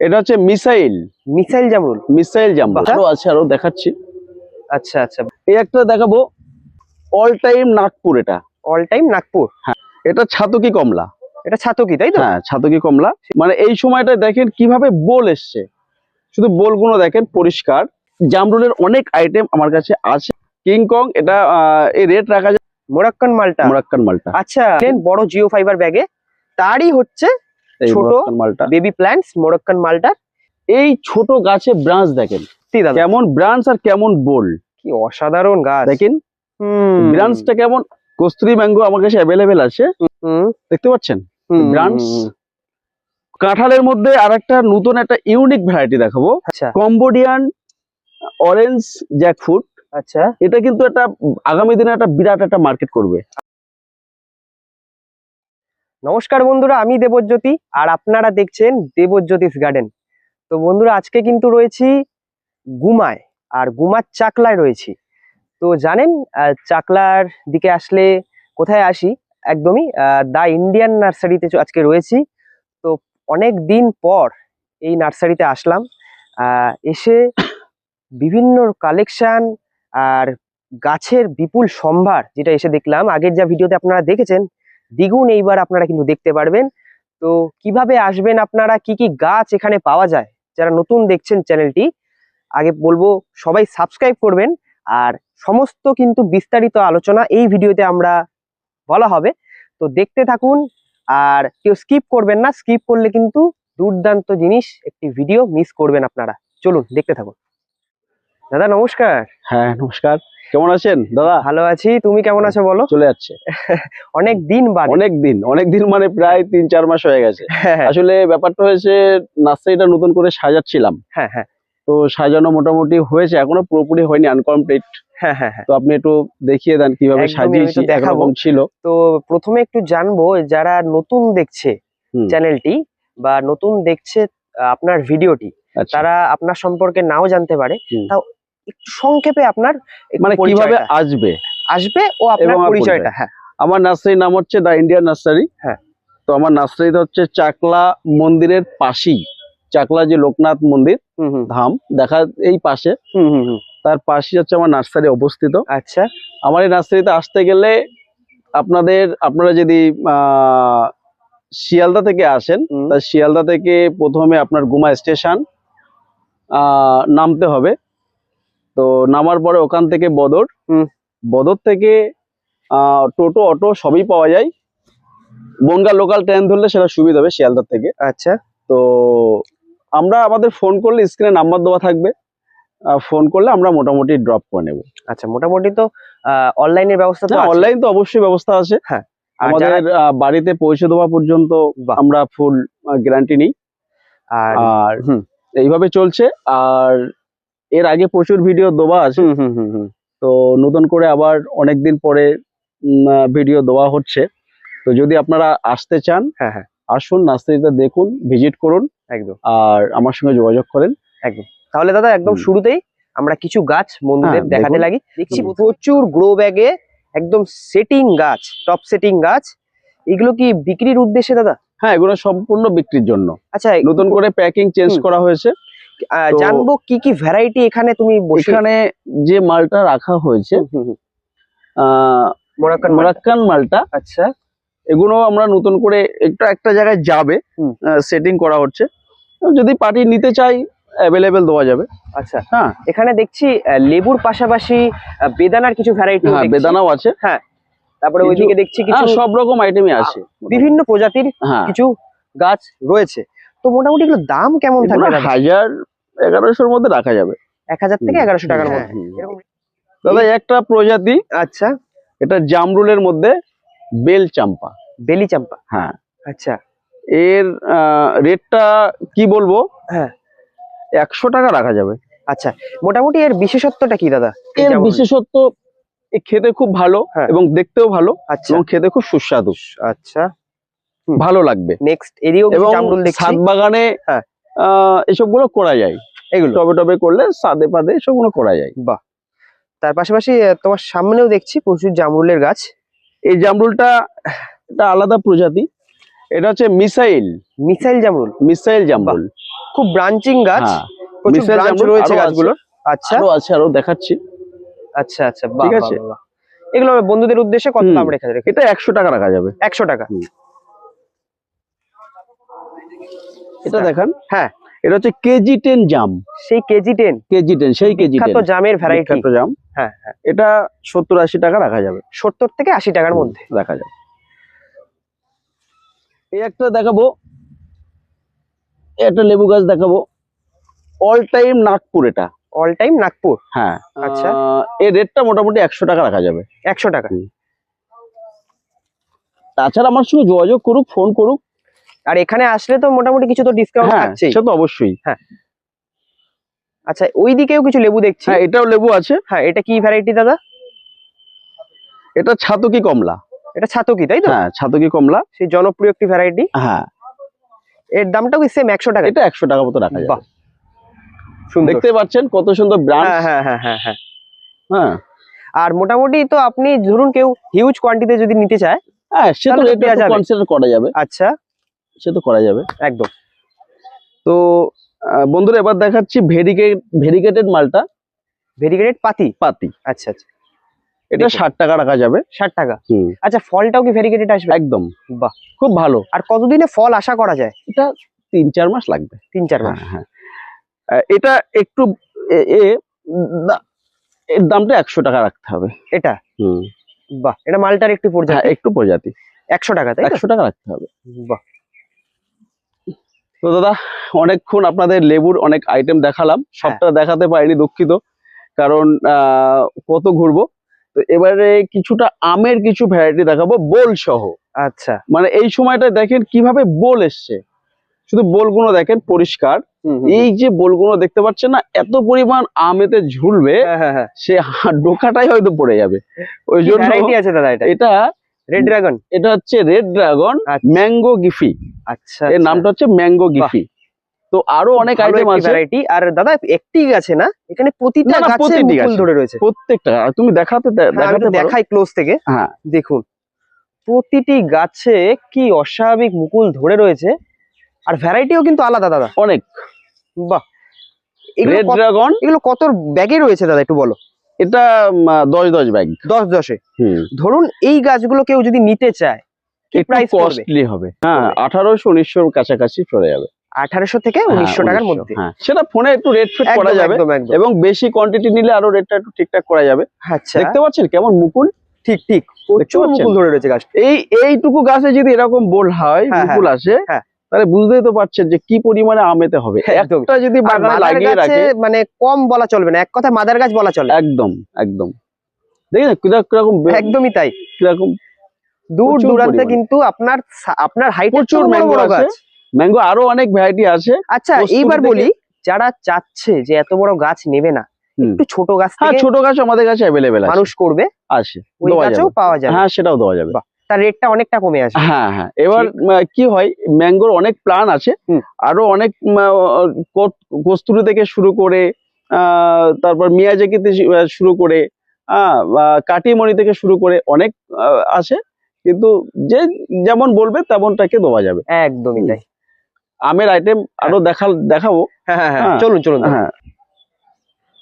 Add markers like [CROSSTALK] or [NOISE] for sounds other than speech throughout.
এটা হচ্ছে missile. Missile জামরুল। মিসাইল বাহ। আরও আছে আরও দেখাচ্ছি। আচ্ছা আচ্ছা। এই একটা দেখাবো। অল টাইম নাগপুর এটা। All time Nagpur? হ্যাঁ। এটা ছাতকি কমলা। এটা ছাতকি তাই তো? হ্যাঁ ছাতকি কমলা। মানে এই সময়টা দেখেন কীভাবে বোল এসছে। শুধু বোলগুলো দেখেন পরিষ্কার। জামরুলের অনেক আইটেম আমার কাছে আছে। কিংকং এটা আহ, এই রেট রাখা যায় মোরাক্কান মালটা। মোরাক্কান মালটা। আচ্ছা বড় জিও ফাইবার ব্যাগে তারই হচ্ছে ছোট মালটা। বেবি প্ল্যান্টস মোরাক্কান মালটা এই ছোট গাছে ব্রাঞ্চ দেখেন। কেমন ব্রাঞ্চ আর কেমন বোল। কি অসাধারণ গাছ। দেখেন? ব্রাঞ্চটা কেমন? কস্তুরি ম্যাঙ্গো আমার কাছে অ্যাভেলেবেল আছে। দেখতে পাচ্ছেন? ব্রাঞ্চ। কাঁঠালের মধ্যে আরেকটা নতুন একটা ইউনিক ভ্যারাইটি দেখাবো। কম্বোডিয়ান অরেঞ্জ জ্যাকফুট আচ্ছা। এটা কিন্তু একটা আগামী দিনে একটা বিরাট একটা মার্কেট করবে। নমস্কার বন্ধুরা, আমি দেবজ্যোতি আর আপনারা দেখছেন দেবজ্যোতিষ গার্ডেন তো বন্ধুরা, আজকে কিন্তু রয়েছি গুমায় আর গুমার চাকলায় রয়েছি। তো জানেন চাকলার দিকে আসলে কোথায় আসি? একদমই দা ইন্ডিয়ান নার্সারিতে আজকে রয়েছি। তো অনেক দিন পর এই নার্সারিতে আসলাম। এসে বিভিন্ন কালেকশান আর গাছের বিপুল সম্ভার যেটা এসে দেখলাম। আগের যা ভিডিওতে আপনারা দেখেছেন দ্বিগুণ এইবার আপনারা কিন্তু দেখতে পারবেন। তো কীভাবে আসবেন আপনারা? কি কি গাছ এখানে পাওয়া যায়? যারা নতুন দেখছেন চ্যানেলটি, আগে বলব, সবাই সাবস্ক্রাইব করবেন। আর সমস্ত কিন্তু বিস্তারিত আলোচনা এই ভিডিওতে আমরা বলা হবে। তো দেখতে থাকুন, আর কেউ স্কিপ করবেন না। স্কিপ করলে কিন্তু দুর্দান্ত জিনিস, একটি ভিডিও মিস করবেন আপনারা। চলুন, দেখতে থাকুন। দাদা নমস্কার। হ্যাঁ নমস্কার। কেমন আছেন দাদা? ভালো আছি। তুমি কেমন আছো বলো? চলে যাচ্ছে। [LAUGHS] অনেক দিন বাদ। অনেক দিন অনেক দিন মানে প্রায় তিন চার মাস হয়ে গেছে। হ্যাঁ আসলে ব্যাপারটা হয়েছে নার্সারিটা নতুন করে সাজাচ্ছিলাম। হ্যাঁ হ্যাঁ। তো সাজানো মোটামুটি হয়েছে এখনও পুরোপুরি হয়নি আনকমপ্লিট। হ্যাঁ হ্যাঁ হ্যাঁ। তো আপনি একটু দেখিয়ে দেন কীভাবে সাজিয়েছি দেখাবো। ছিল? তো প্রথমে একটু জানব যারা নতুন দেখছে চ্যানেলটি বা নতুন দেখছে আপনার ভিডিওটি আচ্ছা। তারা আপনার সম্পর্কে নাও জানতে পারে। তাও সংক্ষেপে আপনার মানে কীভাবে আসবে? আসবে ও আপনার পরিচয়টা হ্যাঁ। আমার নার্সারির নাম হচ্ছে দা ইন্ডিয়ান নার্সারি। হ্যাঁ। তো আমার নার্সারিটা হচ্ছে চাকলা মন্দিরের পাশেই। চাকলা যে লোকনাথ মন্দির ধাম দেখা এই পাশে। তার পাশেই হচ্ছে আমার নার্সারি অবস্থিত। আচ্ছা। আমার এই নার্সারিতে আসতে গেলে আপনাদের আপনারা যদি আহ, শিয়ালদা থেকে আসেন তা শিয়ালদা থেকে প্রথমে আপনার গুমা স্টেশন নামতে হবে। তো নামার পরে ওখান থেকে বদর। বদর থেকে টোটো অটো সবই পাওয়া যায়। বনগা লোকাল ট্রেন ধরলে সেটা সুবিধা হবে শিয়ালদা থেকে। আচ্ছা। তো আমরা আমাদের ফোন করলে স্ক্রিনে নাম্বার দেওয়া থাকবে। ফোন করলে আমরা মোটামুটি ড্রপ করে নেব। আচ্ছা মোটামুটি তো অনলাইনের ব্যবস্থা তো অনলাইন তো অবশ্যই ব্যবস্থা আছে। হ্যাঁ, আমাদের বাড়িতে পৌঁছে দেওয়া পর্যন্ত আমরা ফুল গ্যারান্টি নিই। আর। এইভাবে চলছে। আর এর আগে প্রচুর ভিডিও দেওয়া আছে। তো নতুন করে আবার অনেকদিন পরে ভিডিও দেওয়া হচ্ছে। তো যদি আপনারা আসতে চান হ্যাঁ হ্যাঁ। আসুন নার্সারিতে দেখুন ভিজিট করুন। একদম। আর আমার সঙ্গে যোগাযোগ করেন। একদম। তাহলে দাদা একদম শুরুতেই আমরা কিছু গাছ বন্ধুদের হ্যাঁ, দেখাতে লাগি। দেখছি প্রচুর গ্রো ব্যাগে একদম সেটিং গাছ টপ সেটিং গাছ। এগুলো কি বিক্রির উদ্দেশ্যে দাদা? হ্যাঁ এগুলো সম্পূর্ণ বিক্রির জন্য। আচ্ছা নতুন করে প্যাকিং চেঞ্জ করা হয়েছে। জানব কি কি ভ্যারাইটি এখানে তুমি এখানে যে মালটা রাখা হয়েছে মোরাক্কান মালটা। মোরাক্কান মালটা। আচ্ছা। এগুলো আমরা নতুন করে একটা একটা জায়গায় যাবে। সেটিং করা হচ্ছে। যদি পার্টি নিতে চাই অ্যাভেলেবেল দেওয়া যাবে। আচ্ছা। হ্যাঁ। এখানে দেখছি লেবুর পাশাপাশি বেদানার কিছু ভ্যারাইটি হ্যাঁ বেদানাও আছে। হ্যাঁ। তারপরে কিছু- ওইদিকে দেখছি কিছু হ্যাঁ, সব রকম আইটেমই আছে। বিভিন্ন প্রজাতির হ্যাঁ। কিছু গাছ রয়েছে। তো মোটামুটি এগুলো দাম কেমন থাকবে? হাজার এগারোশোর মধ্যে রাখা যাবে। এক হাজার থেকে এগারোশো টাকার হ্যাঁ, মধ্যে। দাদা একটা প্রজাতি আচ্ছা। এটা জামরুলের মধ্যে বেল চাম্পা। বেলি চাম্পা। হ্যাঁ। আচ্ছা। এর রেটটা কি বলব? হ্যাঁ। একশো টাকা রাখা যাবে। আচ্ছা। মোটামুটি এর বিশেষত্বটা কি দাদা? এর বিশেষত্ব খেতে খুব ভালো হ্যাঁ। এবং দেখতেও ভালো আচ্ছা। এবং খেতে খুব সুস্বাদু। আচ্ছা। ভালো লাগবে। নেক্সট কিছু এবং জামরুল দেখছি। বাগানে হ্যাঁ। আহ, এসবগুলো করা যায়। এগুলো? টবে টবে করলে সাদে পাদে এসবগুলো করা যায়। বাহ। তার পাশাপাশি তোমার সামনেও দেখছি প্রচুর জামরুলের গাছ। এই জামরুলটা এটা আলাদা প্রজাতি। এটা হচ্ছে মিসাইল। মিসাইল জামরুল? মিসাইল জামরুল। খুব ব্রাঞ্চিং গাছ। হ্যাঁ। ব্রাঞ্চ জামরুল রয়েছে গাছগুলোর। আচ্ছা। আরও আছে আরও দেখাচ্ছি। আচ্ছা আচ্ছা। ঠিক আছে। এগুলো বন্ধুদের উদ্দেশ্যে কত। দাম রেখে রেখে এটা একশো টাকা রাখা যাবে। একশো টাকা। এটা দেখান হ্যাঁ। এটা হচ্ছে কেজি টেন জাম। সেই কেজি টেন কেজি টেন সেই কেজি টেন জামের ভ্যারাইটি জাম। হ্যাঁ হ্যাঁ। এটা সত্তর আশি টাকা রাখা যাবে। সত্তর থেকে আশি টাকার মধ্যে। রাখা যাবে। এই একটা দেখাবো। একটা লেবু গাছ দেখাবো। অল টাইম নাগপুর এটা। All time Nagpur? হ্যাঁ। আচ্ছা। এর রেটটা মোটামুটি একশো টাকা রাখা যাবে। একশো টাকা। তাছাড়া আমার সঙ্গে যোগাযোগ করুক ফোন করুক। আর এখানে আসলে তো মোটামুটি কিছু তো ডিসকাউন্ট হ্যাঁ থাকছেই। সে তো অবশ্যই। হ্যাঁ। আচ্ছা ওই দিকেও কিছু লেবু দেখছি। হ্যাঁ এটাও লেবু আছে। হ্যাঁ এটা কি ভ্যারাইটি দাদা? এটা ছাতকি কমলা। এটা ছাতকি তাই তো? হ্যাঁ ছাতকি কমলা। সেই জনপ্রিয় একটি ভ্যারাইটি হ্যাঁ। এর দামটাও কি সেম একশো টাকা? এটা একশো টাকা মতো রাখা বাহ যাবে সুন্দর। দেখতে পাচ্ছেন কত সুন্দর ব্রাঞ্চ হ্যাঁ হ্যাঁ হ্যাঁ হ্যাঁ হ্যাঁ। হ্যাঁ। আর মোটামুটি তো আপনি ধরুন কেউ হিউজ কোয়ান্টিতে যদি নিতে চায় হ্যাঁ সে তো তাহলে রেট কনসিডার করা যাবে। আচ্ছা। সে তো করা যাবে। একদম। তো বন্ধুরা এবার দেখাচ্ছি ভেরিকেট ভেরিকেটেড মালটা। ভেরিকেটেড পাতি? পাতি। আচ্ছা আচ্ছা। এটা। ষাট টাকা রাখা যাবে। ষাট টাকা? হুম। আচ্ছা ফলটাও কি ভেরিকেটেড আসবে? একদম। বাহ। খুব ভালো। আর কতদিনে ফল আশা করা যায়? এটা তিন চার মাস লাগবে। তিন চার মাস। হ্যাঁ হ্যাঁ। এটা একটু এ- এর দামটা একশো টাকা রাখতে হবে। এটা? হুম। বাহ। এটা মালটার একটু হ্যাঁ পর্যায়ে একটু প্রজাতি। একশো টাকা তাই একশো টাকা রাখতে হবে। বাহ। তো দাদা অনেকক্ষণ আপনাদের লেবুর অনেক আইটেম দেখালাম। হ্যাঁ। সবটা দেখাতে পারিনি দুঃখিত কারণ কত ঘুরবো। তো এবারে কিছুটা আমের কিছু ভ্যারাইটি দেখাবো বোল সহ। আচ্ছা। মানে এই সময়টা দেখেন কীভাবে বোল এসছে। শুধু বোলগুলো দেখেন পরিষ্কার। এই যে বোলগুলো দেখতে পাচ্ছেন না এত পরিমাণ আমেতে ঝুলবে হ্যাঁ হ্যাঁ সে ডোকাটাই হয়তো পড়ে যাবে। ওই জন্য ভ্যারাইটি আছে দাদা এটা? এটা রেড ড্রাগন এটা হচ্ছে রেড ড্রাগন আচ্ছা। ম্যাঙ্গো গিফি আচ্ছা এর নামটা হচ্ছে ম্যাঙ্গো গিফি তো আরও অনেক আইটেম আছে। ভ্যারাইটি আর দাদা একটি গাছে না এখানে প্রতিটা গাছে মুকুল ধরে রয়েছে। প্রত্যেকটা তুমি দেখাতে হ্যাঁ, দেখাতে দেখাই ক্লোজ থেকে। হ্যাঁ। দেখুন প্রতিটি গাছে কি অস্বাভাবিক মুকুল ধরে রয়েছে আর ভ্যারাইটিও কিন্তু আলাদা দাদা। অনেক। বাহ। এগুলো রেড ড্রাগন এগুলো কত ব্যাগে রয়েছে দাদা একটু বলো। এটা দশ দশ ব্যাগ। দশ দশে। ধরুন এই গাছগুলো কেউ যদি নিতে চায় প্রাইস কস্টলি হবে। হ্যাঁ আঠারোশো উনিশশোর কাছাকাছি চলে যাবে। আঠারোশো থেকে হ্যাঁ, উনিশশো টাকার 1900, মধ্যে। হ্যাঁ। সেটা ফোনে একটু রেট ফিট করা যাবে এবং বেশি কোয়ান্টিটি নিলে আরও রেটটা একটু ঠিকঠাক করা যাবে। আচ্ছা। দেখতে পাচ্ছেন কেমন মুকুল? ঠিক ঠিক। প্রচুর মুকুল ধরে রয়েছে গাছ এই এইটুকু গাছে যদি এরকম বোল হয় হ্যাঁ, মুকুল আসে হ্যাঁ। তাহলে বুঝতেই তো পারছেন যে কি পরিমাণে আমেতে হবে। একটা যদি বাগানে লাগিয়ে রাখে মানে কম বলা চলবে না এক কথায় মাদার গাছ বলা চলে। একদম একদম। দেখেন কীরকম একদমই তাই। কীরকম দূর দূরান্তে কিন্তু আপনার আপনার হাইট প্রচুর ম্যাঙ্গো আছে। ম্যাঙ্গো আরও অনেক ভ্যারাইটি আছে। আচ্ছা এইবার বলি যারা চাচ্ছে যে এত বড় গাছ নেবে না একটু ছোট গাছ হ্যাঁ ছোট গাছ আমাদের কাছে অ্যাভেলেবেল আছে। মানুষ করবে। আছে ওই গাছেও পাওয়া যাবে। হ্যাঁ সেটাও দেওয়া যাবে। বাহ। তার রেটটা অনেকটা কমে আসবে হ্যাঁ হ্যাঁ। এবার কি হয়? ম্যাঙ্গোর অনেক প্ল্যান আছে। আরও অনেক কস্তুরি থেকে শুরু করে তারপর মিয়াজাকি থেকে শুরু করে কাটিমণি থেকে শুরু করে অনেক আছে। কিন্তু যে যেমন বলবে তেমনটাকে দেওয়া যাবে। একদমই তাই। আমের আইটেম আরও দেখাল দেখাবো। হ্যাঁ হ্যাঁ হ্যাঁ। হ্যাঁ। চলুন চলুন হ্যাঁ।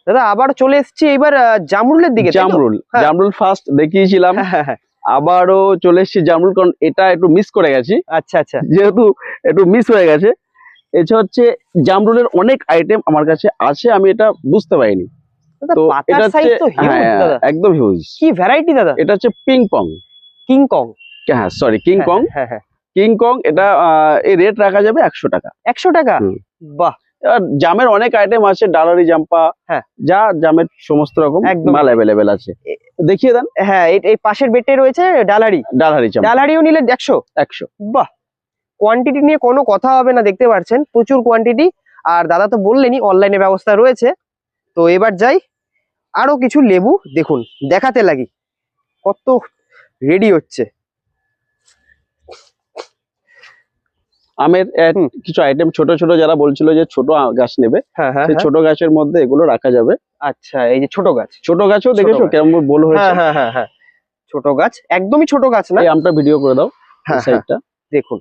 দাদা আবার চলে এসেছি এবার জামরুলের দিকে জামরুল। হ্যাঁ। জামরুল ফার্স্ট দেখিয়েছিলাম। হ্যাঁ, হ্যাঁ, হ্যাঁ। আবারও চলে এসেছি জামরুল কারণ এটা একটু মিস করে গেছি। আচ্ছা আচ্ছা। যেহেতু একটু মিস হয়ে গেছে। এটা হচ্ছে জামরুলের অনেক আইটেম আমার কাছে আছে আমি এটা বুঝতে পারিনি। তো এটা হচ্ছে হ্যাঁ, দাদা। একদম হিউজ কি ভ্যারাইটি দাদা? এটা হচ্ছে পিং পং কিং কং হ্যাঁ সরি কিং কং হ্যাঁ হ্যাঁ। কিং কং এটা এই রেট রাখা যাবে একশো টাকা। একশো টাকা? বাহ। জামের অনেক আইটেম আছে ডালারি জাম্পা হ্যাঁ। যা জামের সমস্ত রকম। মাল অ্যাভেলেবেল আছে। দেখিয়ে দেন। হ্যাঁ এই- পাশের বেডে রয়েছে ডালারি। ডালারি জাম্পা। ডালারিও নিলে একশো। একশো। বাহ! কোয়ান্টিটি নিয়ে কোনো কথা হবে না দেখতে পাচ্ছেন প্রচুর কোয়ান্টিটি আর দাদা তো বললেনই অনলাইনে ব্যবস্থা রয়েছে। তো এবার যাই আরও কিছু লেবু দেখুন দেখাতে লাগি। কত রেডি হচ্ছে। আমের কিছু আইটেম ছোট ছোট যারা বলছিল যে ছোট গাছ নেবে হ্যাঁ হ্যাঁ সেই হ্যাঁ। ছোট গাছের মধ্যে এগুলো রাখা যাবে। আচ্ছা এই যে ছোট গাছ। ছোট গাছও দেখেছ কেমন বল হয়েছে? হ্যাঁ হ্যাঁ হ্যাঁ ছোট গাছ একদমই ছোট গাছ না? এই আমটা ভিডিও করে দাও সাইডটা দেখুন।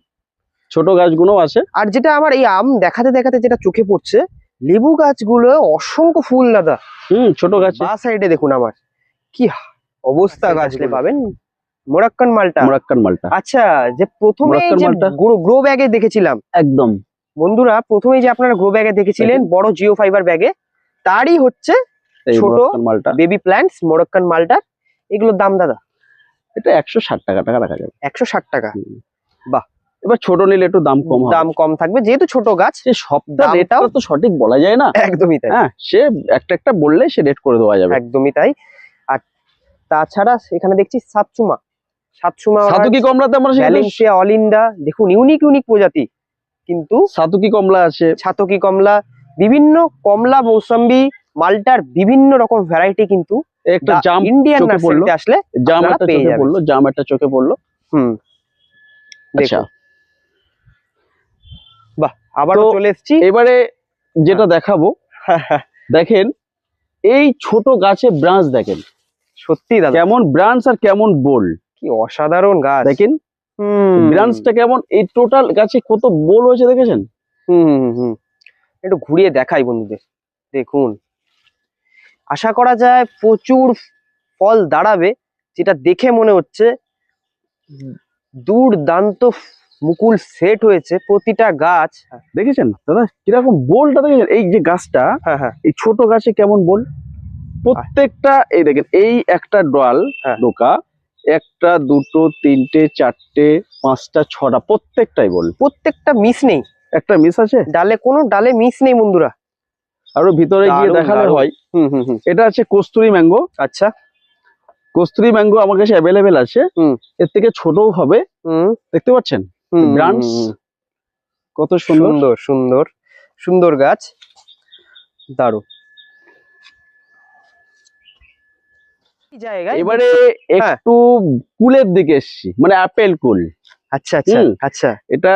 ছোট গাছগুলো আছে। আর যেটা আমার এই আম দেখাতে দেখাতে যেটা চোখে পড়ছে লেবু গাছগুলো অসংখ্য ফুল দাদা। হুম ছোট গাছ। বা সাইডে দেখুন আমার। কি অবস্থা গাছ পাবেন? মোরাক্কান মালটা? মোরাক্কান মালটা। আচ্ছা যে প্রথমে যে মালটা। গ্রো ব্যাগে দেখেছিলাম। একদম। বন্ধুরা প্রথমেই যে আপনারা গ্রো ব্যাগে দেখেছিলেন বড় জিও ফাইবার ব্যাগে তারই হচ্ছে ছোট মালটা। বেবি প্ল্যান্টস মোরাক্কান মালটার। এগুলোর দাম দাদা? এটা একশো ষাট টাকা টাকা রাখা যাবে। একশো ষাট টাকা। এবার ছোট নিলে একটু দাম কম হবে। দাম কম থাকবে যেহেতু ছোট গাছ সে দামটাও- রেটটাও তো সঠিক বলা যায় না। একদমই তাই। হ্যাঁ সে একটা একটা বললে সে রেট করে দেওয়া যাবে। একদমই তাই। আর তাছাড়া এখানে দেখছি সাতসুমা সাতসুমা সাতুকি কমলাতে আমরা ভ্যালেন্সিয়া অলিন্ডা দেখুন ইউনিক ইউনিক প্রজাতি। কিন্তু সাতুকি কমলা আছে? ছাতকি কমলা? বিভিন্ন কমলা মৌসম্বি মালটার বিভিন্ন রকম ভ্যারাইটি কিন্তু একটা জাম ইন্ডিয়ান নার্সারিতে আসলে জাম আপনারা একটা চোখে পড়ল জাম একটা চোখে পড়ল। হুম। আচ্ছা। দেখুন আবারও চলে এসেছি। এবারে যেটা দেখাবো [LAUGHS] দেখেন এই ছোট গাছে ব্রাঞ্চ দেখেন। সত্যি দাদা। কেমন ব্রাঞ্চ আর কেমন বোল কি অসাধারণ গাছ। দেখেন? ব্রাঞ্চটা কেমন? এই টোটাল গাছে কত বোল হয়েছে দেখেছেন? হুম হুম। একটু ঘুরিয়ে দেখাই বন্ধুদের। দেখুন। আশা করা যায় প্রচুর ফল দাঁড়াবে যেটা দেখে মনে হচ্ছে দুর্দান্ত মুকুল সেট হয়েছে প্রতিটা গাছ। দেখেছেন? দাদা কীরকম বোলটা দেখেছেন? এই যে গাছটা হ্যাঁ হ্যাঁ। এই ছোট গাছে কেমন বোল? প্রত্যেকটা এই দেখেন এই একটা ডাল হ্যাঁ। ডোকা একটা দুটো তিনটে চারটে পাঁচটা ছটা প্রত্যেকটাই বল। প্রত্যেকটা মিস নেই। একটা মিস আছে? ডালে কোনো ডালে মিস নেই বন্ধুরা। আরও ভিতরে গিয়ে দারুণ। হয়। হুম হুম হুম। এটা আছে কস্তুরি ম্যাঙ্গো। আচ্ছা। কস্তুরি ম্যাঙ্গো আমার কাছে অ্যাভেলেবেল আছে। হুম। এর থেকে ছোটও হবে। হুম। দেখতে পাচ্ছেন? ব্রাঞ্চ। কত সুন্দর। সুন্দর সুন্দর সুন্দর গাছ। দারুণ। জায়গায় এবারে হ্যাঁ। একটু কুলের দিকে এসছি মানে আপেল কুল। আচ্ছা আচ্ছা আচ্ছা। এটা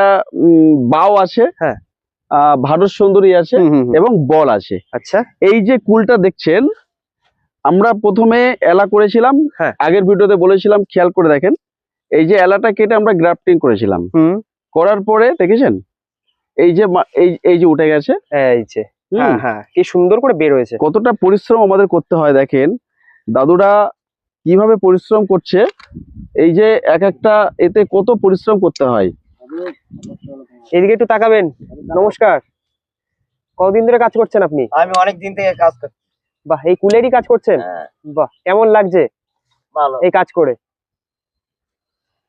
বাও আছে হ্যাঁ। ভারত সুন্দরী আছে। এবং বল আছে আচ্ছা। এই যে কুলটা দেখছেন আমরা প্রথমে এলা করেছিলাম হ্যাঁ। আগের ভিডিওতে বলেছিলাম খেয়াল করে দেখেন এই যে এলাটা কেটে আমরা গ্রাফটিং করেছিলাম। হুম। করার পরে দেখেছেন এই যে এই এই যে উঠে গেছে। এই যে হ্যাঁ হ্যাঁ কি সুন্দর করে বের হয়েছে। কতটা পরিশ্রম আমাদের করতে হয় দেখেন দাদুরা কীভাবে পরিশ্রম করছে? এই যে এক একটা এতে কত পরিশ্রম করতে হয়? এদিকে একটু তাকাবেন। নমস্কার। কতদিন ধরে কাজ করছেন আপনি? আমি অনেক দিন থেকে কাজ করছি বাহ এই কুলেরই কাজ করছেন? হ্যাঁ, বাহ কেমন লাগছে? ভালো। এই কাজ করে।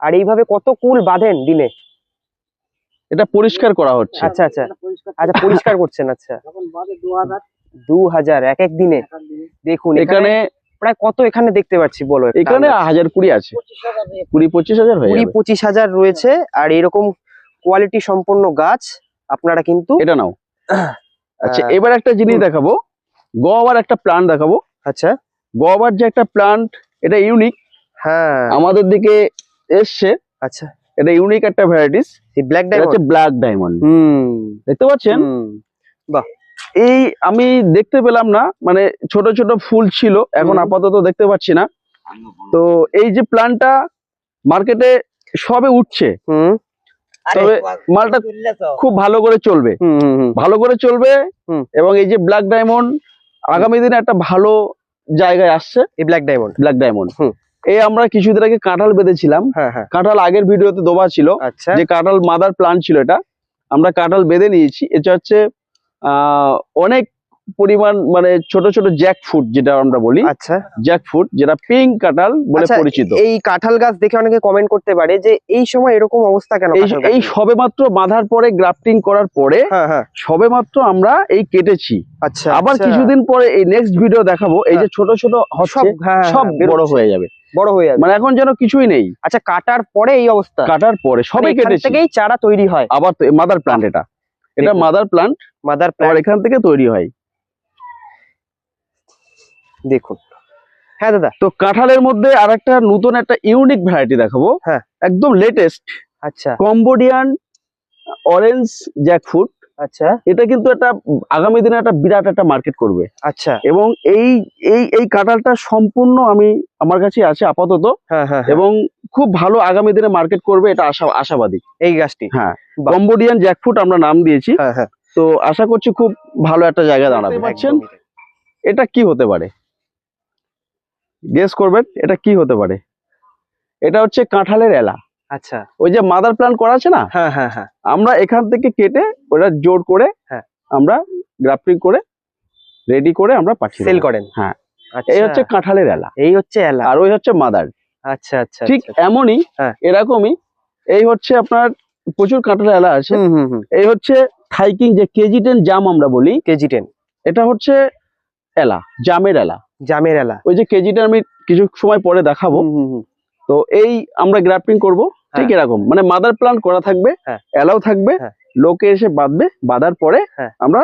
আর এইভাবে কত কুল বাঁধেন দিনে? এটা পরিষ্কার করা হচ্ছে। আচ্ছা আচ্ছা। আচ্ছা পরিষ্কার করছেন আচ্ছা। দু হাজার। এক এক দিনে। দেখুন এখানে প্রায় কত এখানে দেখতে পাচ্ছি বলো এখানে হাজার কুড়ি আছে। কুড়ি পঁচিশ হাজার কুড়ি পঁচিশ হাজার রয়েছে আর এরকম কোয়ালিটি সম্পন্ন গাছ আপনারা কিন্তু এটা নাও। আচ্ছা এবার একটা জিনিস। দেখাবো। গোয়াবার একটা প্লান্ট দেখাবো। আচ্ছা। গোয়াবার যে একটা প্লান্ট এটা ইউনিক হ্যাঁ। আমাদের দিকে এসছে। আচ্ছা। এটা ইউনিক একটা varieties black diamond black diamond হুম। দেখতে পাচ্ছেন? হুম, এই আমি দেখতে পেলাম না মানে ছোট ছোট ফুল ছিল এখন আপাতত দেখতে পাচ্ছি না। তো এই যে প্লান্টটা মার্কেটে সবে উঠছে। তবে মালটা খুব ভালো করে চলবে। হুম হুম, হুম। ভালো করে চলবে এবং এই যে ব্ল্যাক ডায়মন্ড আগামী দিনে একটা ভালো জায়গায় আসছে। এই ব্ল্যাক ডায়মন্ড ব্ল্যাক ডায়মন্ড এই আমরা কিছুদিন আগে কাঁঠাল বেঁধেছিলাম। হ্যাঁ হ্যাঁ। কাঁঠাল আগের ভিডিওতে দোবা ছিল। আচ্ছা। যে কাঁঠাল মাদার প্লান্ট ছিল এটা। আমরা কাঁঠাল বেঁধে নিয়েছি। এটা হচ্ছে অনেক পরিমাণ মানে ছোট ছোট জ্যাক ফুড যেটা আমরা বলি। আচ্ছা। জ্যাক ফুড যেটা পিঙ্ক কাঁঠাল বলে আচ্ছা, পরিচিত। এই কাঁঠাল গাছ দেখে অনেকে কমেন্ট করতে পারে যে এই সময় এরকম অবস্থা কেন এই কাঁঠাল এই সবেমাত্র বাঁধার পরে গ্রাফটিং করার পরে হ্যাঁ হ্যাঁ। সবেমাত্র আমরা এই কেটেছি। আচ্ছা আবার আচ্ছা। কিছুদিন পরে এই নেক্সট ভিডিও দেখাবো এই যে ছোট ছোট সব হ্যাঁ সব বড় হয়ে যাবে। বড় হয়ে যাবে। মানে এখন যেন কিছুই নেই। আচ্ছা কাটার পরে এই অবস্থা? কাটার পরে মানে সবই এখান কেটেছি। চারা তৈরি হয়। আবার মাদার প্লান্ট এটা। এটা মাদার প্লান্ট মাদার প্লান্ট এখান থেকে তৈরি হয়। দেখুন। হ্যাঁ দাদা। তো কাঁঠালের মধ্যে আর একটা নতুন একটা ইউনিক ভ্যারাইটি দেখাবো। হ্যাঁ। একদম লেটেস্ট আচ্ছা। কম্বোডিয়ান অরেঞ্জ জ্যাকফুট আচ্ছা। এটা কিন্তু একটা আগামী দিনে একটা বিরাট একটা মার্কেট করবে। আচ্ছা। এবং এই এই এই কাঁঠালটা সম্পূর্ণ আমি আমার কাছে আছে আপাতত। হ্যাঁ হ্যাঁ এবং খুব ভালো আগামী দিনে মার্কেট করবে এটা আশা আশাবাদী। এই গাছটি? হ্যাঁ। কম্বোডিয়ান জ্যাকফ্রুট আমরা নাম দিয়েছি। হ্যাঁ হ্যাঁ। তো আশা করছি খুব ভালো একটা জায়গা দাঁড়াবে। পাচ্ছেন? এটা কি হতে পারে? গেস করবেন এটা কি হতে পারে? এটা হচ্ছে কাঁঠালের এলা। আচ্ছা। ওই যে মাদার প্ল্যান করা আছে না? হ্যাঁ হ্যাঁ হ্যাঁ। আমরা এখান থেকে কেটে ওটা জোর করে হ্যাঁ। আমরা গ্রাফটিং করে রেডি করে আমরা পাঠিয়ে সেল করেন। হ্যাঁ। আচ্ছা। এই হচ্ছে কাঁঠালের এলা। এই হচ্ছে এলা। আর ওই হচ্ছে মাদার আচ্ছা আচ্ছা ঠিক আচ্ছা। এমনই হ্যাঁ। এরকমই এই হচ্ছে আপনার প্রচুর কাঁঠালের এলা আছে। এই হচ্ছে থাইকিং যে কেজি টেন জাম আমরা বলি কেজি টেন। এটা হচ্ছে এলা জামের এলা। জামের এলা। ওই যে কেজিটা আমি কিছু সময় পরে দেখাবো। তো এই আমরা গ্রাফটিং করব ঠিক এরকম। মানে মাদার প্লান্ট করা থাকবে হ্যাঁ। এলাও থাকবে হ্যাঁ। লোকে এসে বাঁধবে বাঁধার পরে হ্যাঁ। আমরা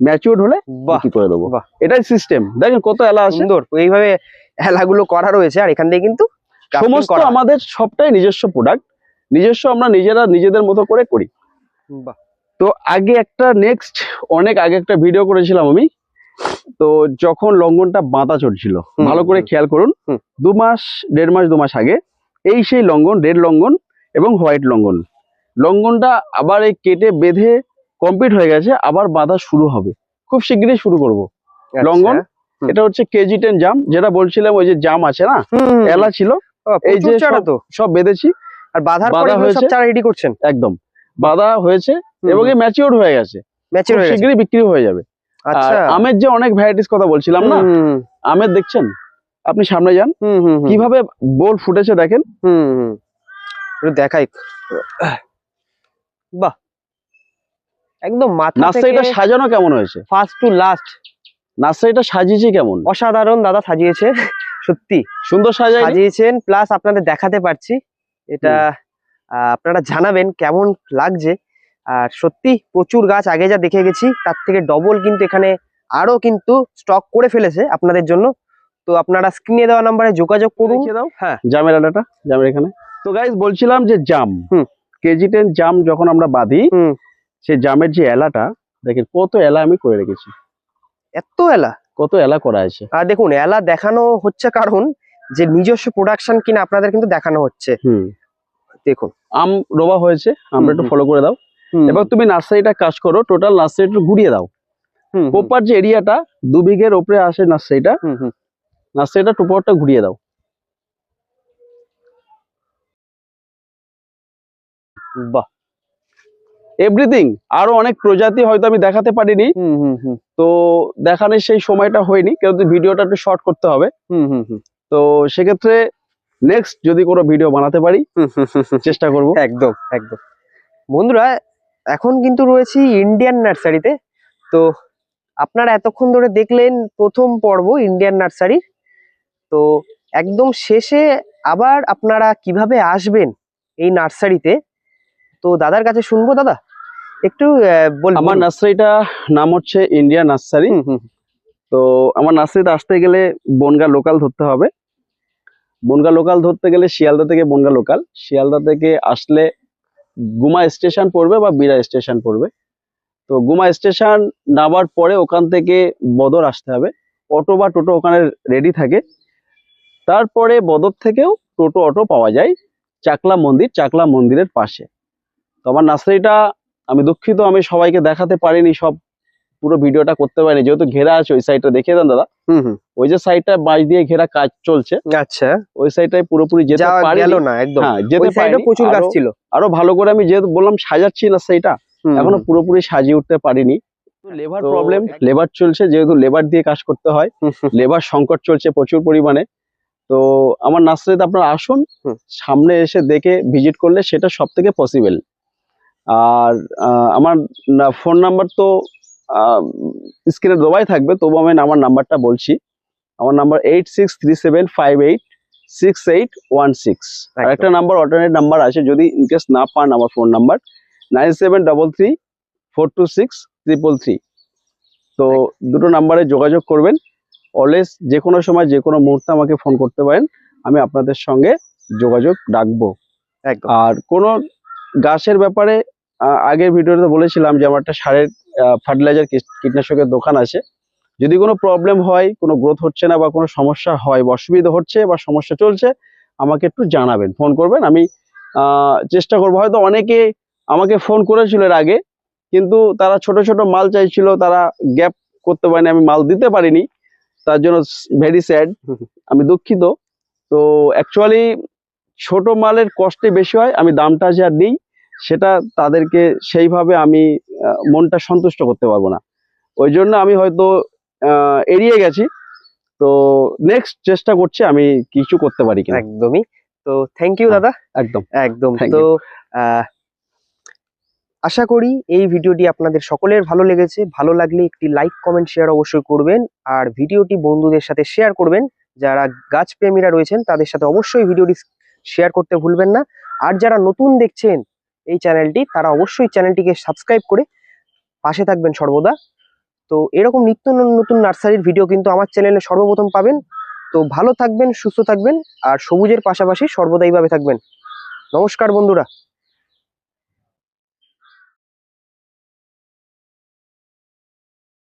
ম্যাচিউর হলে বিক্রি করে দেবো। এটাই সিস্টেম দেখেন কত এলা সুন্দর। এইভাবে এলাগুলো করা রয়েছে আর এখান থেকে কিন্তু সমস্ত আমাদের সবটাই নিজস্ব প্রোডাক্ট নিজস্ব আমরা নিজেরা নিজেদের মতো করে করি। তো আগে একটা নেক্সট অনেক আগে একটা ভিডিও করেছিলাম আমি। তো যখন লঙ্ঘনটা বাঁধা চলছিল হুম, ভালো করে খেয়াল করুন। দু মাস দেড় মাস দু মাস আগে এই সেই লঙ্ঘন রেড লঙ্ঘন এবং হোয়াইট লঙ্ঘন লঙ্ঘনটা আবার এই কেটে বেঁধে কমপ্লিট হয়ে গেছে আবার বাঁধা শুরু হবে খুব শিগগিরই শুরু করব আচ্ছা। লঙ্ঘন। এটা হচ্ছে কেজি টেন জাম যেটা বলছিলাম ওই যে জাম আছে না। এলা ছিল এই যে সব- বেঁধেছি আর বাঁধার বাঁধা সব হয়েছে। চারা রেডি করছেন একদম বাঁধা হয়েছে এবং এই ম্যাচিওর হয়ে গেছে শিগগিরই বিক্রি হয়ে যাবে আমের যে অনেক ভ্যারাইটিস কথা বলছিলাম না? আমের দেখছেন? আপনি সামনে যান। কীভাবে বোল ফুটেছে দেখেন। দেখাই। বাহ! একদম মাথা নার্সারিটা সাজানো কেমন হয়েছে? ফার্স্ট টু লাস্ট নার্সারিটা সাজিয়েছে কেমন? অসাধারণ দাদা সাজিয়েছে সত্যি। সুন্দর সাজাই সাজিয়েছেন প্লাস আপনাদের দেখাতে পারছি। এটা আপনারা জানাবেন কেমন লাগছে। আর সত্যি প্রচুর গাছ আগে যা দেখে গেছি তার থেকে ডবল কিন্তু এখানে আরও কিন্তু স্টক করে ফেলেছে আপনাদের জন্য। তো আপনারা স্ক্রিনে দেওয়া নাম্বারে যোগাযোগ করুন। দাও হ্যাঁ। জামের আলাটা জামের এখানে। তো গাইজ বলছিলাম যে জাম হুম। কেজি টেন জাম যখন আমরা বাঁধি হুম। সেই জামের যে এলাটা দেখেন কত এলা আমি করে রেখেছি। এত এলা? কত এলা করা আছে। আর দেখুন এলা দেখানো হচ্ছে কারণ যে নিজস্ব প্রোডাকশন কিনা আপনাদের কিন্তু দেখানো হচ্ছে। হুম। দেখুন। আম রোবা হয়েছে আমরা একটু ফলো করে দাও। এবার তুমি নার্সারিটা কাজ করো টোটাল নার্সারিটা ঘুরিয়ে দাও। প্রপার যে এরিয়াটা দু বিঘের ওপরে আসে নার্সারিটা। নার্সারিটা টোপারটা ঘুরিয়ে দাও। বাহ! এভরিথিং আরও অনেক প্রজাতি হয়তো আমি দেখাতে পারিনি। হুম হুম হুম। তো দেখানোর সেই সময়টা হয়নি কিন্তু ভিডিওটা একটু শর্ট করতে হবে। হুম হুম হুম। তো সেক্ষেত্রে নেক্সট যদি কোনো ভিডিও বানাতে পারি। চেষ্টা করব। একদম একদম। বন্ধুরা এখন কিন্তু রয়েছি ইন্ডিয়ান নার্সারিতে তো। আপনারা এতক্ষণ ধরে দেখলেন প্রথম পর্ব ইন্ডিয়ান নার্সারির তো একদম শেষে আবার আপনারা কীভাবে আসবেন এই নার্সারিতে তো? দাদার কাছে শুনব দাদা? একটু বল- আমার। নার্সারিটা নাম হচ্ছে ইন্ডিয়ান নার্সারি তো আমার নার্সারিতে আসতে গেলে বনগা লোকাল ধরতে হবে। বনগা লোকাল ধরতে গেলে শিয়ালদা থেকে বনগা লোকাল শিয়ালদা থেকে আসলে গুমা স্টেশন পড়বে বা বিরা স্টেশন পড়বে। তো গুমা স্টেশন নামার পরে ওখান থেকে বদর আসতে হবে। অটো বা টোটো ওখানে রেডি থাকে। তারপরে বদর থেকেও টোটো, অটো পাওয়া যায় চাকলা মন্দির, চাকলা মন্দিরের পাশে। তো আমার নার্সারিটা আমি দুঃখিত, আমি সবাইকে দেখাতে পারিনি সব পুরো ভিডিওটা করতে পারিনি। যেহেতু ঘেরা আছে ওই সাইডটা দেখিয়ে দেন দাদা। ওই যে সাইডটা বাঁশ দিয়ে ঘেরা কাজ চলছে আচ্ছা। ওই সাইডটায় পুরোপুরি যেতে গেল না একদম। হ্যাঁ যেতে সাইডে পারিনি। প্রচুর গাছ আরো- ছিল। আরও ভালো করে আমি যেহেতু বললাম সাজাচ্ছি না সেইটা এখনও পুরোপুরি সাজিয়ে উঠতে পারিনি। লেবার প্রবলেম লেবার চলছে যেহেতু লেবার দিয়ে কাজ করতে হয় লেবার সংকট চলছে প্রচুর পরিমাণে। তো আমার নার্সারিতে আপনারা আসুন সামনে এসে দেখে ভিজিট করলে সেটা সব থেকে পসিবল আর আমার ফোন নাম্বার তো স্ক্রিনে দেওয়াই থাকবে তবু আমি আমার নাম্বারটা বলছি। আমার number eight six three seven five eight six eight one six আর একটা নাম্বার অল্টারনেট নাম্বার আছে যদি ইনকেস না পান আমার phone number nine seven double three four two six triple three তো দুটো নাম্বারে যোগাযোগ করবেন। অলওয়েজ যে কোনো সময় যে কোনো মুহূর্তে আমাকে ফোন করতে পারেন আমি আপনাদের সঙ্গে যোগাযোগ রাখব। আর কোনো গাছের ব্যাপারে আগের ভিডিওতে বলেছিলাম যে আমার একটা সারের ফার্টিলাইজার কীটনাশকের দোকান আছে। যদি কোনো প্রবলেম হয়, কোনো গ্রোথ হচ্ছে না বা কোনো সমস্যা হয় বা অসুবিধা হচ্ছে বা সমস্যা চলছে, আমাকে একটু জানাবেন ফোন করবেন। আমি চেষ্টা করব। হয়তো অনেকে আমাকে ফোন করেছিল এর আগে, কিন্তু তারা ছোট ছোট মাল চাইছিল, তারা গ্যাপ করতে পারেনি, আমি মাল দিতে পারিনি। তার জন্য ভেরি স্যাড আমি দুঃখিত। তো অ্যাকচুয়ালি ছোট মালের কষ্টে বেশি হয়, আমি দামটা যে দিই সেটা তাদেরকে সেইভাবে আমি মনটা সন্তুষ্ট করতে পারব না। ওই জন্য আমি হয়তো এড়িয়ে গেছি। তো নেক্সট চেষ্টা করছি আমি কিছু করতে পারি কিনা। একদমই। তো থ্যাংক ইউ দাদা। একদম। একদম। তো আশা করি এই ভিডিওটি আপনাদের সকলের ভালো লেগেছে। ভালো লাগলে একটি লাইক কমেন্ট শেয়ার অবশ্যই করবেন। আর ভিডিওটি বন্ধুদের সাথে শেয়ার করবেন। যারা গাছ প্রেমীরা রয়েছেন তাদের সাথে অবশ্যই ভিডিওটি শেয়ার করতে ভুলবেন না। আর যারা নতুন দেখছেন এই চ্যানেলটি তারা অবশ্যই চ্যানেলটিকে সাবস্ক্রাইব করে পাশে থাকবেন সর্বদা। তো এরকম নিত্য নতুন নার্সারির ভিডিও কিন্তু আমার চ্যানেলে সর্বপ্রথম পাবেন। তো ভালো থাকবেন, সুস্থ থাকবেন, আর সবুজের পাশাপাশি সর্বদা এইভাবে থাকবেন। নমস্কার বন্ধুরা।